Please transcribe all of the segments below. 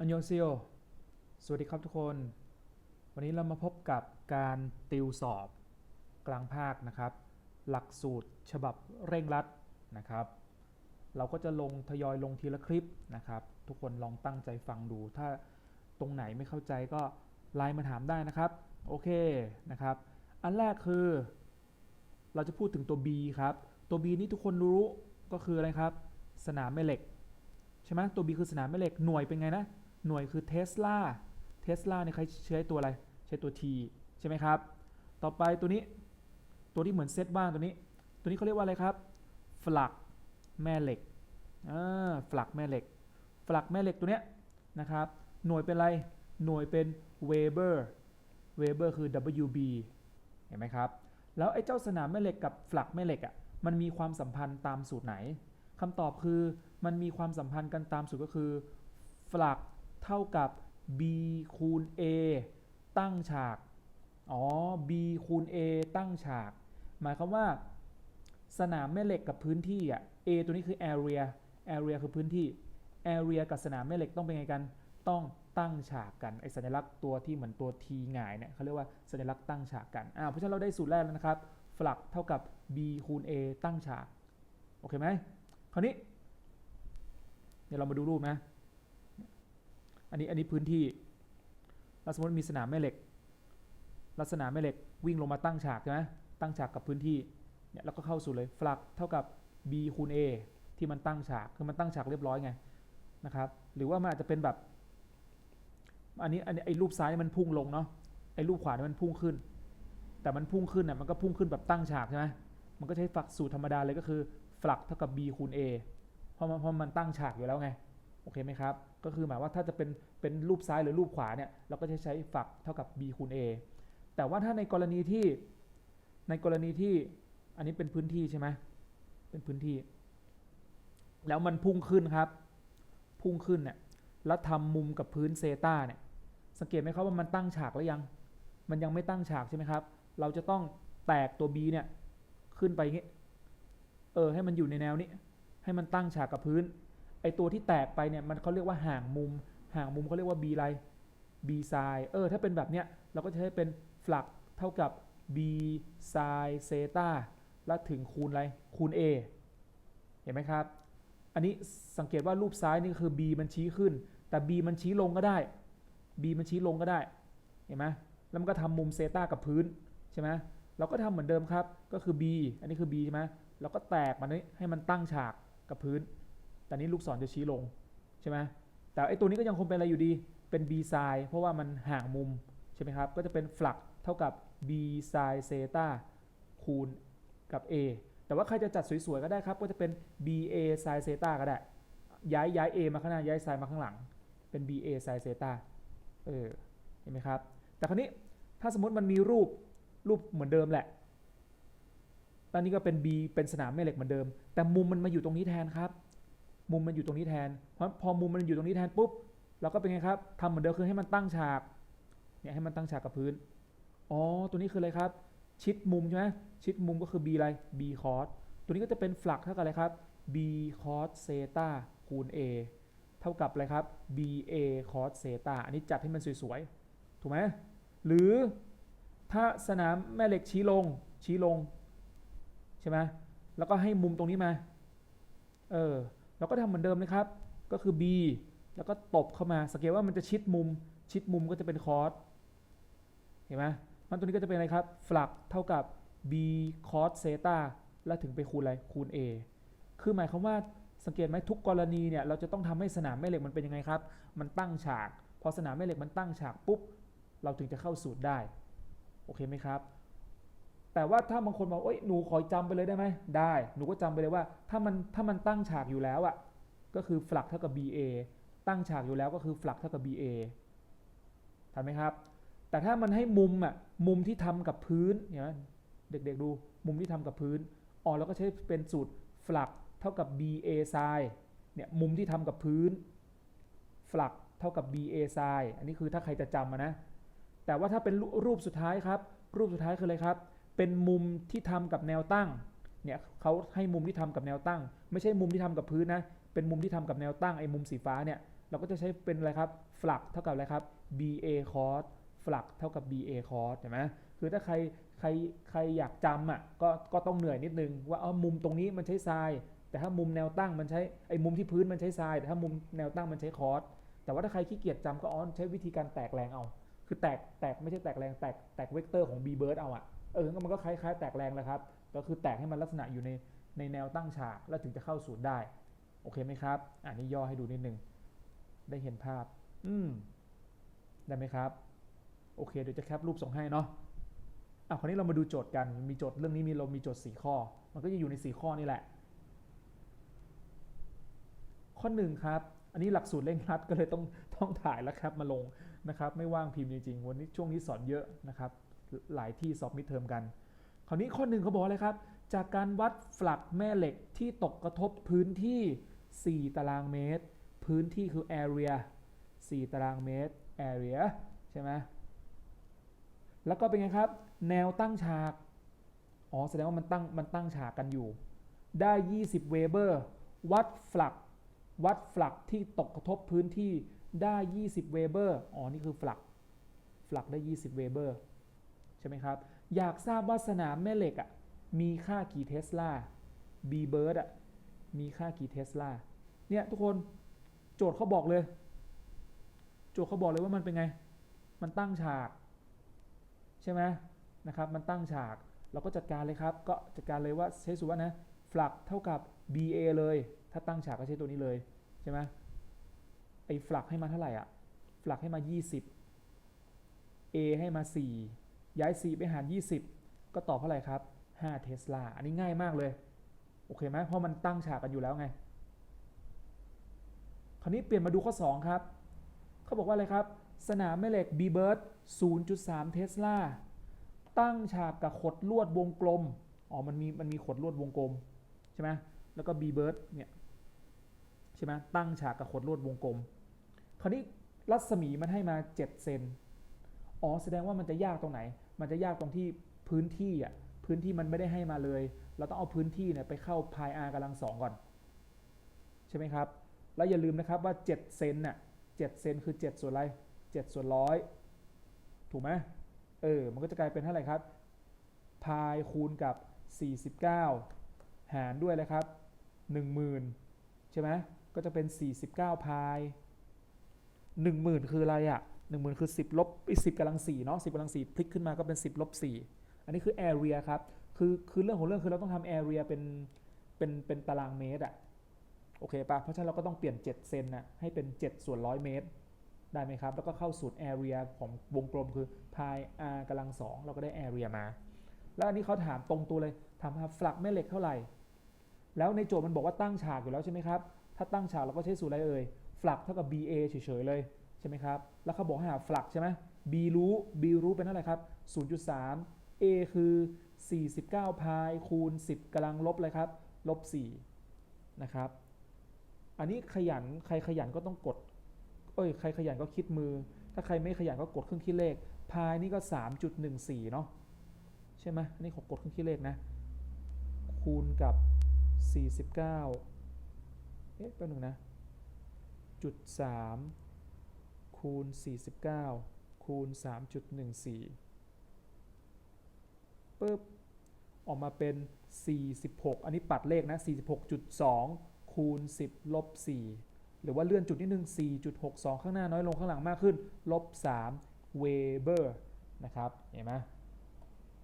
อันยเซียวสวัสดีครับทุกคน วันนี้เรามาพบกับการติวสอบกลางภาคนะครับ หลักสูตรฉบับเร่งรัดนะครับ เราก็จะลงทยอยลงทีละคลิปนะครับ ทุกคนลองตั้งใจฟังดู ถ้าตรงไหนไม่เข้าใจก็ไลน์มาถามได้นะครับ โอเคนะครับ อันแรกคือ เราจะพูดถึงตัว B ครับ ตัว B นี่ทุกคนรู้ก็คืออะไรครับ สนามแม่เหล็กใช่ไหมตัว B คือสนามแม่เหล็กหน่วยเป็นไงนะ หน่วยคือเทสลาเทสลาเนี่ยใครใช้ตัวอะไร ใช้ตัว T ใช่ไหมครับ ต่อไปตัวนี้ตัวที่เหมือนเซตบ้างตัวนี้ ตัวนี้เขาเรียกว่าอะไรครับฟลักแม่เหล็กอ่าฟลักแม่เหล็กฟลักแม่เหล็กตัวเนี้ยนะครับ หน่วยเป็นอะไร หน่วยเป็นเวเบอร์เวเบอร์คือ WB เห็นไหมครับ แล้วไอ้เจ้าสนามแม่เหล็กกับฟลักแม่เหล็กอะ มันมีความสัมพันธ์ตามสูตรไหนคำตอบคือมันมีความสัมพันธ์กันตามสูตรก็คือฟลัก เท่ากับ b คูณ a ตั้งฉาก อ๋อ b คูณ a ตั้งฉาก หมายความว่า สนามแม่เหล็กกับพื้นที่อะ a ตัวนี้คือ area area คือพื้นที่ area กับสนามแม่เหล็กต้องเป็นไงกัน ต้องตั้งฉากกัน ไอสัญลักษณ์ตัวที่เหมือนตัว t หงายเนี่ยเขาเรียกว่าสัญลักษณ์ตั้งฉากกัน อ่า เพราะฉะนั้นเราได้สูตรแรกแล้วนะครับฟลักเท่ากับ b คูณ a ตั้งฉาก โอเคไหม คราวนี้ เดี๋ยวเรามาดูรูปนะ อันนี้อันนี้พื้นที่เราสมมติมีสนามแม่เหล็กลักษณะแม่เหล็กวิ่งลงมาตั้งฉากใช่ไหมตั้งฉากกับพื้นที่เนี่ยเราก็เข้าสู่เลยฟลักเท่ากับ b คูณ a ที่มันตั้งฉากคือมันตั้งฉากเรียบร้อยไงนะครับหรือว่ามันอาจจะเป็นแบบอันนี้อันนี้ไอ้รูปซ้ายมันพุ่งลงเนาะไอ้รูปขวาเนี่ยมันพุ่งขึ้น แต่มันพุ่งขึ้นอะมันก็พุ่งขึ้นแบบตั้งฉากใช่ไหมมันก็ใช้ฝักสูตรธรรมดาเลยก็คือฟลักเท่ากับ b คูณ a เพราะมันเพราะมันตั้งฉากอยู่แล้วไง อเคไหมครับ ก็คือหมายว่าถ้าจะเป็นเป็นรูปซ้ายหรือรูปขวาเนี่ยเราก็จะใช้ฝักเท่ากับ b คูณ a แต่ว่าถ้าในกรณีที่ในกรณีที่อันนี้เป็นพื้นที่ใช่ไหมเป็นพื้นที่ แล้วมันพุ่งขึ้นครับ พุ่งขึ้นเนี่ยแล้วทำมุมกับพื้นเซตาเนี่ยสังเกตไหมครับว่ามันตั้งฉากแล้วยัง มันยังไม่ตั้งฉากใช่ไหมครับ เราจะต้องแตกตัว b เนี่ยขึ้นไปอย่างนี้เออให้มันอยู่ในแนวนี้ ให้มันตั้งฉากกับพื้น ไอตัวที่แตกไปเนี่ยมันเขาเรียกว่าห่างมุม ห่างมุมเขาเรียกว่า b ไร b ไซเออถ้าเป็นแบบเนี้ยเราก็จะให้เป็นฟลักเท่ากับ b ไซเซตาแล้วถึงคูณอะไรคูณ a เห็นไหมครับ อันนี้สังเกตว่ารูปซ้ายนี่คือ b มันชี้ขึ้น แต่ b มันชี้ลงก็ได้ b มันชี้ลงก็ได้เห็นไหมแล้วมันก็ทำมุมเซตากับพื้นใช่ไหมเราก็ทำเหมือนเดิมครับก็คือ b อันนี้คือ b ใช่ไหมเราก็แตกมันนี้ให้มันตั้งฉากกับพื้น แต่นี้ลูกศรจะชี้ลงใช่ไหมแต่ไอตัวนี้ก็ยังคงเป็นอะไรอยู่ดี เป็น b ไซเพราะว่ามันห่างมุมใช่ไหมครับ ก็จะเป็นฟลักเท่ากับ b ไซเซตาคูณกับ a แต่ว่าใครจะจัดสวยๆก็ได้ครับ ก็จะเป็น b a ไซเซตาก็ได้ ย้ายย้าย a มาข้างหน้า ย้ายไซมาข้างหลัง เป็น b a ไซเซตาเออ เห็นไหมครับ แต่คราวนี้ถ้าสมมติมันมีรูปรูปเหมือนเดิมแหละตอนนี้ก็เป็น B เป็นสนามแม่เหล็กเหมือนเดิม แต่มุมมันมาอยู่ตรงนี้แทนครับ มุมมันอยู่ตรงนี้แทน เพราะพอมุมมันอยู่ตรงนี้แทนปุ๊บเราก็เป็นไงครับทำเหมือนเดิมคือให้มันตั้งฉากเนี่ยให้มันตั้งฉากกับพื้นอ๋อตัวนี้คืออะไรครับ ชิดมุมใช่ไหมชิดมุมก็คือ B อะไร B cos ตัวนี้ก็จะเป็นฟลักเท่ากับอะไรครับ B cos เซตาคูณ A เท่ากับอะไรครับ B A cos เซตาอันนี้จัดให้มันสวยๆ ถูกไหมหรือถ้าสนามแม่เหล็กชี้ลงชี้ลงใช่ไหมแล้วก็ให้มุมตรงนี้มา เออ เราก็ทำเหมือนเดิมนะครับ ก็คือ b แล้วก็ตบเข้ามาสังเกตว่ามันจะชิดมุม ชิดมุมก็จะเป็นคอสเห็นไหมมันตัวนี้ก็จะเป็นอะไรครับฟลักเท่ากับ b cos เซตาแล้วถึงไปคูณอะไรคูณ a คือหมายความว่าสังเกตไหมทุกกรณีเนี่ยเราจะต้องทำให้สนามแม่เหล็กมันเป็นยังไงครับ มันตั้งฉาก พอสนามแม่เหล็กมันตั้งฉากปุ๊บ เราถึงจะเข้าสูตรได้ โอเคไหมครับ แต่ว่าถ้าบางคนบอกโอ้ยหนูขอจำไปเลยได้ไหมได้ หนูก็จำไปเลยว่า ถ้ามันถ้ามันตั้งฉากอยู่แล้วอะก็คือฟลักเท่ากับ BA ตั้งฉากอยู่แล้วก็คือฟลักเท่ากับ BA ทันไหมครับ แต่ถ้ามันให้มุมอะมุมที่ทำกับพื้นเห็นไหมเด็กๆดูมุมที่ทำกับพื้นอ๋อเราก็ใช้เป็นสูตรฟลักเท่ากับ BA ไซเนี่ยมุมที่ทำกับพื้นฟลักเท่ากับ BA ไซอันนี้คือถ้าใครจะจำนะ แต่ว่าถ้าเป็นรูปสุดท้ายครับ รูปสุดท้ายคืออะไรครับ เป็นมุมที่ทำกับแนวตั้งเนี่ยเขาให้มุมที่ทำกับแนวตั้ง ไม่ใช่มุมที่ทำกับพื้นนะเป็นมุมที่ทำกับแนวตั้งไอ้มุมสีฟ้าเนี่ยเราก็จะใช้เป็นอะไรครับ flux เท่ากับอะไรครับ ba cos flux เท่ากับ ba cos เห็นไหมคือถ้าใครใครใครอยากจำอะก็ก็ต้องเหนื่อยนิดนึง ว่าเออมุมตรงนี้มันใช้ไซน์แต่ถ้ามุมแนวตั้งมันใช้ไอ้มุมที่พื้นมันใช้ไซน์แต่ถ้ามุมแนวตั้งมันใช้คอสแต่ว่าถ้าใครขี้เกียจจำก็อ๋อนใช้วิธีการแตกแรงเอา คือแตกแตกไม่ใช่แตกแรงแตกแตกเวกเตอร์ของ b bird เอาอะ เออมันก็คล้ายๆ แตกแรงแหละครับ ก็คือแตกให้มันลักษณะอยู่ในในแนวตั้งฉาก แล้วถึงจะเข้าศูนย์ได้ โอเคไหมครับอ่านี่ย่อให้ดูนิดนึง ได้เห็นภาพ อืม ได้ไหมครับ โอเค เดี๋ยวจะแคปรูปส่งให้เนาะอะคราวนี้เรามาดูโจทย์กัน มีโจทย์เรื่องนี้มีเรามีโจทย์ 4 ข้อ มันก็จะอยู่ใน 4 ข้อนี่แหละ ข้อ1ครับ อันนี้หลักสูตรเร่งรัดก็เลยต้องต้องถ่ายแล้วแคปมาลงนะครับ ไม่ว่างพิมพ์จริงๆ วันนี้ช่วงนี้สอนเยอะนะครับ หลายที่สอบมิดเทอมกัน คราวนี้ข้อหนึ่งเขาบอกอะไรครับ จากการวัดฝลักแม่เหล็กที่ตกกระทบพื้นที่ 4 ตารางเมตร พื้นที่คือ area 4 ตารางเมตร area ใช่ไหมแล้วก็เป็นไงครับ แนวตั้งฉาก อ๋อ แสดงว่ามันตั้งมันตั้งฉากกันอยู่ ได้ 20 เวเบอร์ วัดฝลัก วัดฝลักที่ตกกระทบพื้นที่ได้ 20 เวเบอร์ อ๋อ นี่คือฝลัก ฝลักได้ 20 เวเบอร์ ใช่ไหมครับ อยากทราบว่าสนามแม่เหล็กอะมีค่ากี่เทสลา B bird อะมีค่ากี่เทสลาเนี่ยทุกคนโจทย์เขาบอกเลย โจทย์เขาบอกเลยว่ามันเป็นไง มันตั้งฉาก ใช่ไหมนะครับ มันตั้งฉาก เราก็จัดการเลยครับ ก็จัดการเลยว่าใช้สูตรว่านะฝลักเท่ากับ BA เลย ถ้าตั้งฉากก็ใช้ตัวนี้เลยใช่ไหมไอ้ฝลักให้มาเท่าไหร่อะฝลักให้มา 20 A ให้มา 4 ย้าย 4 ไปหาร 20 ก็ตอบเท่าไหร่ครับ 5 เทสลา อันนี้ง่ายมากเลย โอเคไหมเพราะมันตั้งฉากกันอยู่แล้วไง คราวนี้เปลี่ยนมาดูข้อ 2 ครับ เขาบอกว่าอะไรครับ สนามแม่เหล็ก B bird 0.3 เทสลา ตั้งฉากกับขดลวดวงกลม อ๋อ มันมี มันมีขดลวดวงกลม ใช่ไหมแล้วก็ B bird เนี่ยใช่ไหมตั้งฉากกับขดลวดวงกลม คราวนี้รัศมีมันให้มา 7 เซนอ๋อ แสดงว่ามันจะยากตรงไหน มันจะยากตรงที่พื้นที่อะพื้นที่มันไม่ได้ให้มาเลย เราต้องเอาพื้นที่เนี่ยไปเข้าพาย r กำลังสองก่อน ใช่ไหมครับ แล้วอย่าลืมนะครับว่า 7 เซนน่ะ7เซนคือ 7 ส่วนอะไร 7 ส่วนร้อยถูกไหมเออ มันก็จะกลายเป็นเท่าไหร่ครับ พายคูณกับ 49 หารด้วยเลยครับ 10,000 ใช่ไหมก็จะเป็น 49 พาย 10,000 คืออะไรอะ่ะ 10,000คือ10ลบไอ้10กำลัง4เนาะ10กำลัง4พลิกขึ้นมาก็เป็น10ลบ4อันนี้คือ area ครับคือคือเรื่องของเรื่องคือเราต้องทำ area เป็นเป็นเป็นตารางเมตรอะโอเคปะเพราะฉะนั้นเราก็ต้องเปลี่ยน 7 เซนนะให้เป็น 7 ส่วนร้อยเมตร ได้ไหมครับ แล้วก็เข้าสูตร area ของวงกลมคือ pi r กำลัง2เราก็ได้ area มา แล้วอันนี้เขาถามตรงตัวเลยถามว่าฝลักแม่เหล็กเท่าไหร่ แล้วในโจทย์มันบอกว่าตั้งฉากอยู่แล้วใช่ไหมครับ ถ้าตั้งฉากเราก็ใช้สูตรอะไรเอ่ยฝลักเท่ากับ ba เฉยๆเลย ใช่ไหมครับ แล้วเขาบอกให้หาฝลักใช่ไหม b รู้ b รู้เป็นเท่าไหร่ครับ 0.3 a คือ 49 พายคูณ 10กำลังลบเลยครับ ลบ 4 นะครับ อันนี้ขยัน ใครขยันก็ต้องกด เอ้ย ใครขยันก็คิดมือ ถ้าใครไม่ขยันก็กดเครื่องคิดเลข พายนี่ก็ 3.14 เนาะ ใช่ไหมอันนี้ขอกดเครื่องคิดเลขนะ คูณกับ 49 เอ๊ะ แป๊บนึงนะ จุด3 คูณ 49 คูณ 3.14ปึ๊บออกมาเป็น 46 อันนี้ปัดเลขนะ 46.2 คูณ 10 ลบ 4 หรือว่าเลื่อนจุดนิดนึง 4.62 ข้างหน้าน้อยลงข้างหลังมากขึ้น ลบ 3 เวเบอร์ นะครับ เห็นไหม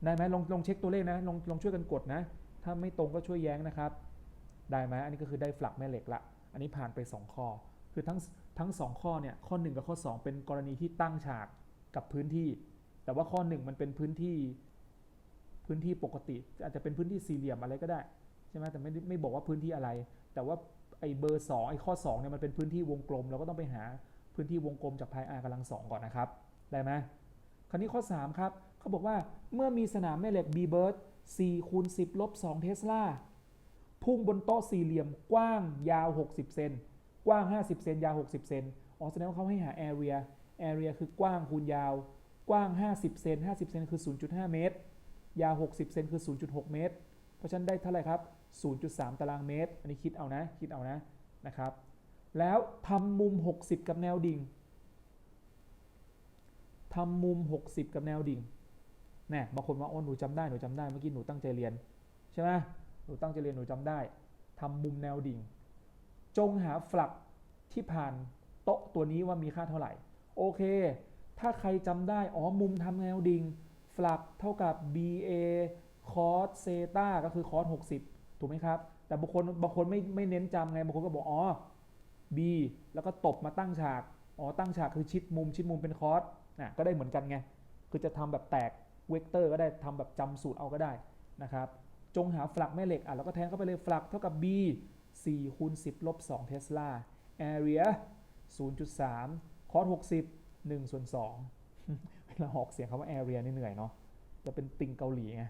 ได้ไหมลองลองเช็คตัวเลขนะ ลองลองช่วยกันกดนะ ถ้าไม่ตรงก็ช่วยแย้งนะครับ ได้ไหมอันนี้ก็คือได้ฝลักแม่เหล็กละ อันนี้ผ่านไป 2 ข้อ คือทั้ง ทั้ง 2 ข้อเนี่ยข้อ 1 กับข้อ 2 เป็นกรณีที่ตั้งฉากกับพื้นที่ แต่ว่าข้อ 1 มันเป็นพื้นที่พื้นที่ปกติ อาจจะเป็นพื้นที่สี่เหลี่ยมอะไรก็ได้ใช่ไหมแต่ไม่ได้ไม่บอกว่าพื้นที่อะไร แต่ว่าไอ้เบอร์2ไอ้ข้อ2เนี่ยมันเป็นพื้นที่วงกลม เราก็ต้องไปหาพื้นที่วงกลมจากพาย r กำลังสองก่อนนะครับได้ไหมคราวนี้ข้อ 3 ครับเขาบอกว่าเมื่อมีสนามแม่เหล็ก B bird 4คูณ10ลบ2เทสลาพุ่งบนโต๊ะสี่เหลี่ยมกว้างยาว 60 เซน กว้าง 50 เซนยาว 60 เซนอ๋อแสดงว่าเขาให้หา area area คือกว้างคูณยาว กว้าง 50 เซน50 เซนคือ 0.5 เมตร ยาว 60 เซนคือ 0.6 เมตร เพราะฉะนั้นได้เท่าไหร่ครับ 0.3 ตารางเมตร อันนี้คิดเอานะ คิดเอานะนะครับ แล้วทำมุม 60 กับแนวดิ่งทำมุม 60 กับแนวดิ่งแน่บางคนว่าโอ้หนูจำได้หนูจำได้เมื่อกี้หนูตั้งใจเรียนใช่ไหมหนูตั้งใจเรียนหนูจำได้ทำมุมแนวดิ่ง จงหาฝลักที่ผ่านโต๊ะตัวนี้ว่ามีค่าเท่าไหร่ โอเค ถ้าใครจำได้ อ๋อ มุมทำแนวดิ่งฝลักเท่ากับ BA cos เซตาก็คือ cos 60 ถูกไหมครับ แต่บางคนบางคนไม่ไม่เน้นจำไง บางคนก็บอก อ๋อ B แล้วก็ตบมาตั้งฉาก อ๋อ ตั้งฉากคือชิดมุม ชิดมุมเป็นคอสนะก็ได้เหมือนกันไง คือจะทำแบบแตกเวกเตอร์ก็ได้ทำแบบจำสูตรเอาก็ได้นะครับ จงหาฝลักแม่เหล็ก อะ แล้วก็แทนเข้าไปเลยฝลักเท่ากับ B 4คูณ10ลบ2เทสลา area 0.3 cos 60 1ส่วน2เวลาออกเสียงคำว่า area นี่เหนื่อยเนาะจะเป็นติงเกาหลีไง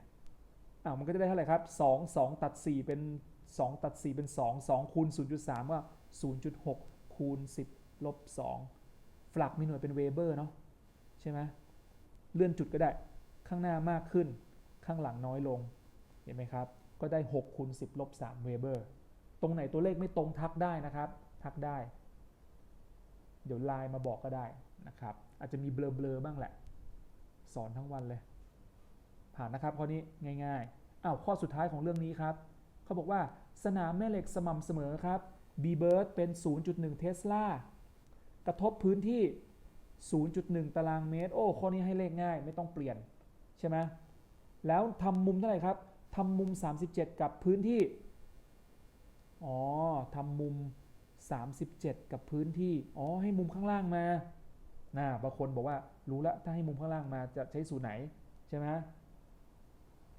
อ่ามันก็จะได้เท่าไหร่ครับ 2 2 ตัด 4 เป็น 2 ตัด 4 เป็น 2 2คูณ0.3 ก็ 0.6 คูณ 10ลบ2ฝลักมีหน่วยเป็นเวเบอร์เนาะใช่ไหมเลื่อนจุดก็ได้ข้างหน้ามากขึ้นข้างหลังน้อยลง เห็นไหมครับ ก็ได้ 6คูณ10ลบ3เวเบอร์ ตรงไหนตัวเลขไม่ตรงทักได้นะครับ ทักได้ เดี๋ยวไลน์มาบอกก็ได้นะครับ อาจจะมีเบลอๆบ้างแหละ สอนทั้งวันเลย ผ่านนะครับข้อนี้ง่ายๆอ้าวข้อสุดท้ายของเรื่องนี้ครับเขาบอกว่าสนามแม่เหล็กสม่ำเสมอครับ B bird เป็น 0.1 เทสลากระทบพื้นที่ 0.1 ตารางเมตร โอ้ข้อนี้ให้เลขง่าย ไม่ต้องเปลี่ยนใช่ไหมแล้วทำมุมเท่าไหร่ครับทำมุม 37 กับพื้นที่ อ๋อทำมุม 37 กับพื้นที่ อ๋อ ให้มุมข้างล่างมานะบางคนบอกว่ารู้แล้วถ้าให้มุมข้างล่างมาจะใช้สูตรไหนใช่ไหม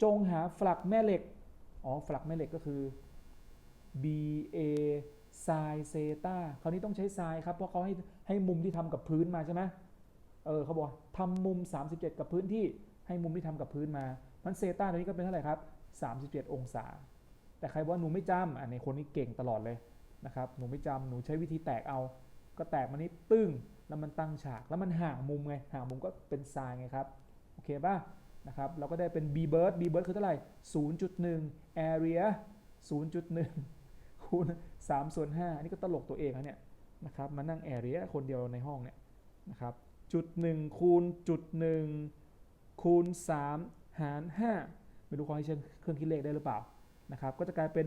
จงหาฝลักแม่เหล็ก อ๋อ ฝลักแม่เหล็กก็คือ BA ไซเซตาคราวนี้ต้องใช้ไซครับ เพราะเขาให้ให้มุมที่ทำกับพื้นมาใช่ไหมเออเขาบอกทำมุม 37 กับพื้นที่ให้มุมที่ทำกับพื้นมามันเซตาตัวนี้ก็เป็นเท่าไหร่ครับ 37 องศา แต่ใครว่าหนูไม่จำอันในคนนี้เก่งตลอดเลยนะครับหนูไม่จำหนูใช้วิธีแตกเอา ก็แตกมานี้ปึ้งแล้วมันตั้งฉากแล้วมันห่างมุมไงห่างมุมก็เป็นไซน์ไงครับโอเคป่ะนะครับเราก็ได้เป็น b bird b bird คือเท่าไหร่ 0.1 area 0.1คูณ3ส่วน5อันนี้ก็ตลกตัวเองนะเนี่ยนะครับมานั่ง area คนเดียวในห้องเนี่ยนะครับจุด1คูณจุด1คูณ3หาร 5 ไม่รู้เขาให้เครื่องคิดเลขได้หรือเปล่า นะครับก็จะกลายเป็น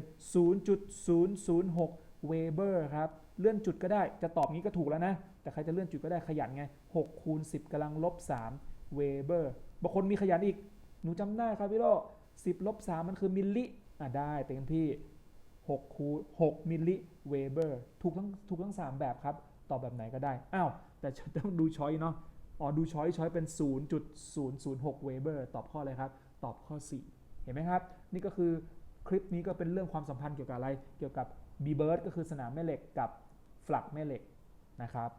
0.006 เวเบอร์ครับเลื่อนจุดก็ได้จะตอบงี้ก็ถูกแล้วนะ แต่ใครจะเลื่อนจุดก็ได้ขยันไง6คูณ10กำลังลบ3เวเบอร์บางคนมีขยันอีก หนูจำได้ครับพี่โล10ลบ3มันคือมิลลิอะได้เต็มที่6คูณ6มิลลิเวเบอร์ถูกทั้งถูกทั้ง 3 แบบครับ ตอบแบบไหนก็ได้ อ้าว แต่ต้องดูช้อยเนาะอ๋อดูช้อยช้อยเป็น 0.006 เวเบอร์ตอบข้ออะไรครับ ตอบข้อ 4 เห็นไหมครับ นี่ก็คือ คลิปนี้ก็เป็นเรื่องความสัมพันธ์เกี่ยวกับอะไร เกี่ยวกับ B bird ก็คือสนามแม่เหล็กกับฝลักแม่เหล็กนะครับ